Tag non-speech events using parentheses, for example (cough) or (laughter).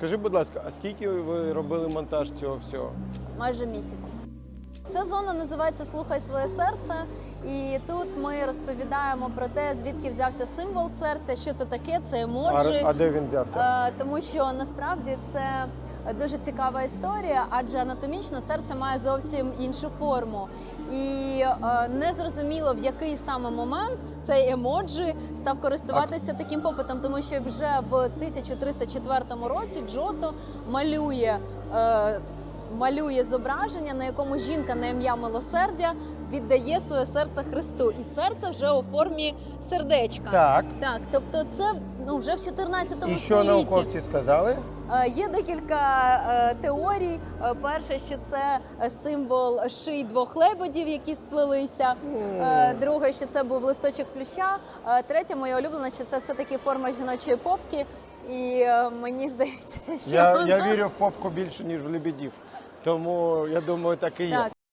Скажи, будь ласка, а скільки ви робили монтаж цього всього? майже місяць. Ця зона називається Слухай своє серце, і тут ми розповідаємо про те, звідки взявся символ серця, що це таке, це А, емоджі. а де він взявся? Е, Тому що насправді це дуже цікава історія, адже анатомічно серце має зовсім іншу форму. І е, не зрозуміло, в який саме момент цей емоджі став користуватися таким попитом, тому що вже в 1304 році Джото малює. Малює зображення, на якому жінка на ім'я милосердя віддає своє серце Христу, і серце вже у формі сердечка. Так. Так, тобто це ну вже в 14 І столітті. що науковці сказали? Е, Є декілька е, теорій. Е, Перше, що це символ шиї двох лебедів, які сплелися. Друге, що це був листочок плюща. Третє, моє улюблене, що це все таки форма жіночої попки. І мені здається, (laughs) що Я, я вірю в попку більше, ніж в лебедів. Тому я думаю, так і є. Так.